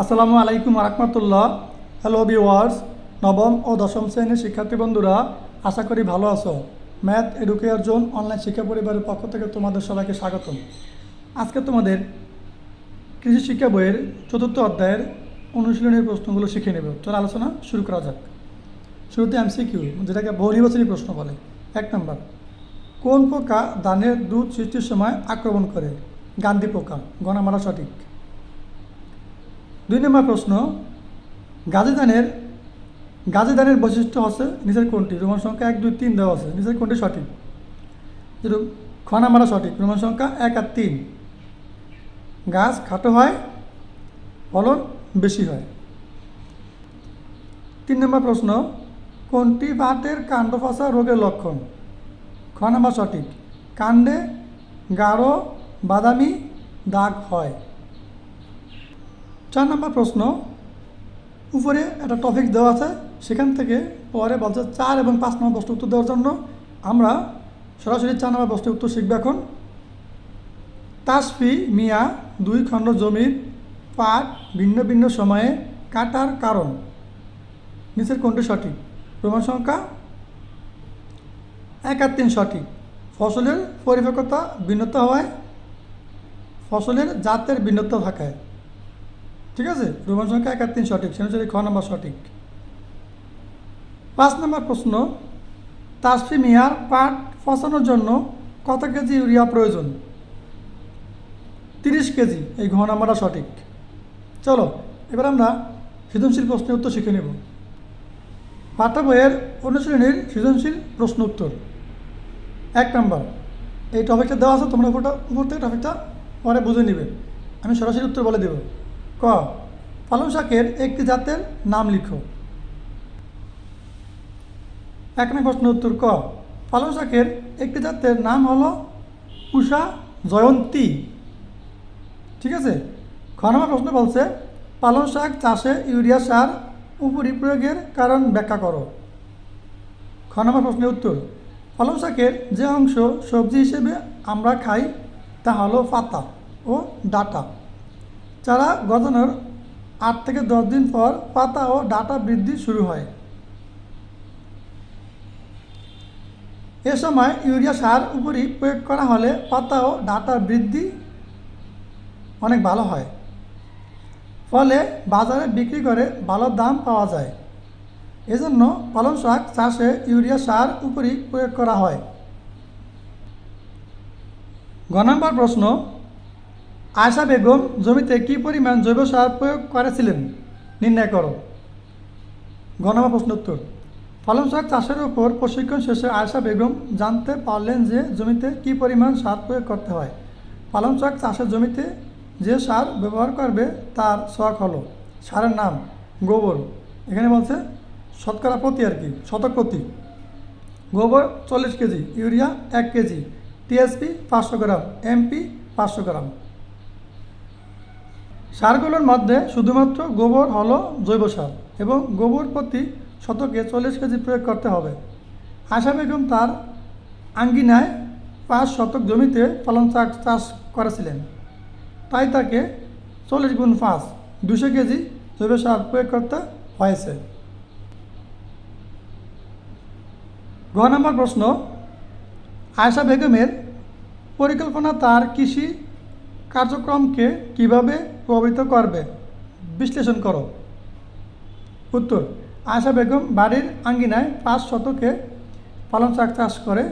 আসসালামু আলাইকুম রহমতুল্লাহ hello viewers নবম ও দশম শ্রেণির শিক্ষার্থী বন্ধুরা, আশা করি ভালো আছো। ম্যাথ এডুকেয়ার জোন অনলাইন শিক্ষা পরিবারের পক্ষ থেকে তোমাদের সবাইকে স্বাগতম। আজকে তোমাদের কৃষি শিক্ষা বইয়ের চতুর্থ অধ্যায়ের অনুশীলনের প্রশ্নগুলো শিখে নেব। চলো আলোচনা শুরু করা যাক। শুরুতে এমসিকিউ যেটাকে বহুনির্বাচনী প্রশ্ন বলে। এক নম্বর, কোন পোকা ধানের দুধ সৃষ্টির সময় আক্রমণ করে? গান্ধী পোকা, গণামারা সঠিক। দুই নম্বর প্রশ্ন গাজী ধানের গাজী ধানের বৈশিষ্ট্য হচ্ছে নিচের কোনটি রোমান সংখ্যা এক, দুই, তিন দেওয়া আছে, নিচের কোনটি সঠিক। যেরকম খনামারা সঠিক, রোমান সংখ্যা এক আর তিন। গাছ খাটো হয়, ফলন বেশি হয়। তিন নম্বর প্রশ্ন, কোনটি পাটের কাণ্ড ফসা রোগের লক্ষণ? খ নম্বর সঠিক, কাণ্ডে গাঢ় বাদামি দাগ হয়। চার নম্বর প্রশ্ন, উপরে একটা টপিক দেওয়া আছে, সেখান থেকে পরে বলছে চার এবং পাঁচ নম্বর প্রশ্ন উত্তর দেওয়ার জন্য। আমরা সরাসরি চার নম্বর প্রশ্নের উত্তর শিখব এখন। তাসফি, মিয়া, দুই খণ্ড জমির পাট ভিন্ন ভিন্ন সময়ে কাটার কারণ। নিচের কোনটি সঠিক? প্রমাণ সংখ্যা এক আর তিন সঠিক। ফসলের পরিপক্কতা ভিন্নতা হওয়ায় ফসলের জাতের ভিন্নতা থাকায়। ঠিক আছে? রোমান সংখ্যা এক আর তিন সঠিক সেনুসারি খ নম্বর সঠিক। পাঁচ নম্বর প্রশ্ন, তাসফি মিয়ার পাট ফসানোর জন্য কত কেজি ইউরিয়া প্রয়োজন? তিরিশ কেজি, এই ঘ নাম্বারটা সঠিক। চলো, এবার আমরা সৃজনশীল প্রশ্নের উত্তর শিখে নেব। পাঠ্য বইয়ের অনুশীলনীর সৃজনশীল প্রশ্ন উত্তর। এক নম্বর, এই টপিকটা দেওয়া আছে, তোমরা উপরটা উপর থেকে টপিকটা পরে বুঝে নিবে। আমি সরাসরি উত্তর বলে দেব। ক, পালং শাকের একটি জাতের নাম লিখো। এক নম্বর প্রশ্ন উত্তর ক, পালং শাকের একটি জাতের নাম হলো উষা জয়ন্তী। ঠিক আছে? খ নম্বর প্রশ্ন বলছে, পালং শাক চাষে ইউরিয়া সার উপরি প্রয়োগের কারণ ব্যাখ্যা করো। খ নম্বর প্রশ্নের উত্তর, পালং শাকের যে অংশ সবজি হিসেবে আমরা খাই তা হলো পাতা ও ডাটা। চারা গজানোর আট থেকে দশ দিন পর পাতা ও ডাটা বৃদ্ধি শুরু হয়। এ সময় ইউরিয়া সার উপরই প্রয়োগ করা হলে পাতা ও ডাটা বৃদ্ধি অনেক ভালো হয়। ফলে বাজারে বিক্রি করে ভালো দাম পাওয়া যায়। এজন্য পালং শাক চাষে ইউরিয়া সার উপরই প্রয়োগ করা হয়। গ নম্বর প্রশ্ন আয়সা বেগম জমিতে কী পরিমাণ জৈব সার প্রয়োগ করেছিলেন? নির্ণয় করো। গ নম্বর প্রশ্ন উত্তর। পালং শাক চাষের উপর প্রশিক্ষণ শেষে আয়সা বেগম জানতে পারলেন যে জমিতে কী পরিমাণ সার প্রয়োগ করতে হয়। পালং শাক চাষের জমিতে যে সার ব্যবহার করবে তার শখ হলো। সারের নাম গোবর। এখানে বলছে শতকরা প্রতি আর কি, শতক প্রতি। গোবর চল্লিশ কেজি, ইউরিয়া এক কেজি, টিএসপি পাঁচশো গ্রাম, এমপি পাঁচশো গ্রাম। সারগুলোর মধ্যে শুধুমাত্র গোবর হলো জৈব সার এবং গোবর প্রতি শতকে চল্লিশ কেজি প্রয়োগ করতে হবে। আশা বেগম তার আঙ্গিনায় পাঁচ শতক জমিতে পালং শাক চাষ করেছিলেন। তাই তাকে চল্লিশ গুণ পাঁচ, দুশো কেজি জৈব সার প্রয়োগ করতে হয়েছে। ঘ নম্বর প্রশ্ন আয়সা বেগমের পরিকল্পনা তার কৃষি কার্যক্রমকে কীভাবে প্রভাবিত করবে? বিশ্লেষণ করো। উত্তর আয়সা বেগম বাড়ির আঙ্গিনায় পাঁচ শতকে পালং শাক চাষ করে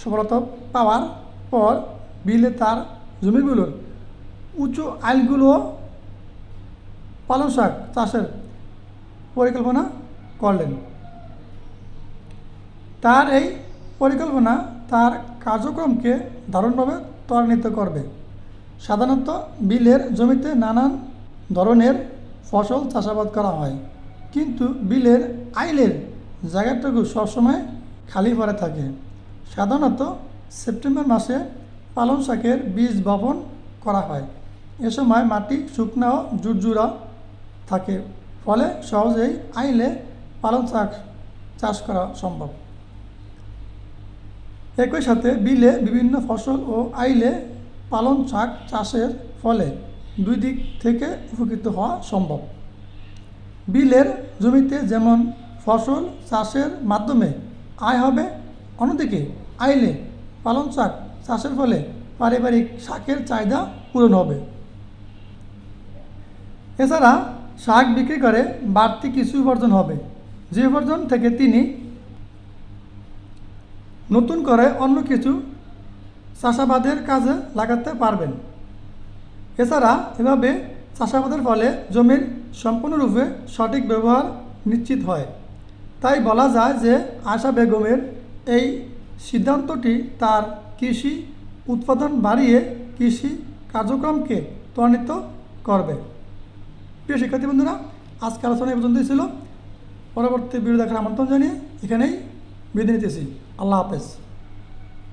সফলতা পাওয়ার পর বিলে তার জমিগুলোর উঁচু আইলগুলো পালং শাক চাষের পরিকল্পনা করলেন। তার এই পরিকল্পনা তার কার্যক্রমকে দারুণভাবে ত্বরান্বিত করবে। সাধারণত বিলের জমিতে নানান ধরনের ফসল চাষাবাদ করা হয়। কিন্তু বিলের আইলের জায়গাটুকু সবসময় খালি পড়ে থাকে। সাধারণত সেপ্টেম্বর মাসে পালং শাকের বীজ বপন করা হয়। এ সময় মাটি শুকনো ও জুরজুরা থাকে, ফলে সহজেই আইলে পালং শাক চাষ করা সম্ভব। একই সাথে বিলে বিভিন্ন ফসল ও আইলে পালং শাক চাষের ফলে দুই দিক থেকে উপকৃত হওয়া সম্ভব। বিলের জমিতে যেমন ফসল চাষের মাধ্যমে আয় হবে, অন্যদিকে আইলে পালং শাক চাষের ফলে পারিবারিক শাকের চাহিদা পূরণ হবে। এছাড়া শাক বিক্রি করে বাড়তি কিছু উপার্জন হবে, যে উপার্জন থেকে তিনি নতুন করে অন্য কিছু চাষাবাদের কাজে লাগাতে পারবেন। এছাড়া এভাবে চাষাবাদের ফলে জমির সম্পূর্ণরূপে সঠিক ব্যবহার নিশ্চিত হয়। তাই বলা যায় যে আশা বেগমের এই সিদ্ধান্তটি তার কৃষি উৎপাদন বাড়িয়ে কৃষি কার্যক্রমকে ত্বরান্বিত করবে। প্রিয় শিক্ষার্থী বন্ধুরা আজকে আলোচনা এই পর্যন্তই ছিল। পরবর্তী ভিডিও দেখার আমন্ত্রণ জানিয়ে এখানেই বিদায় নিতেছি। আল্লাহ হাফেজ।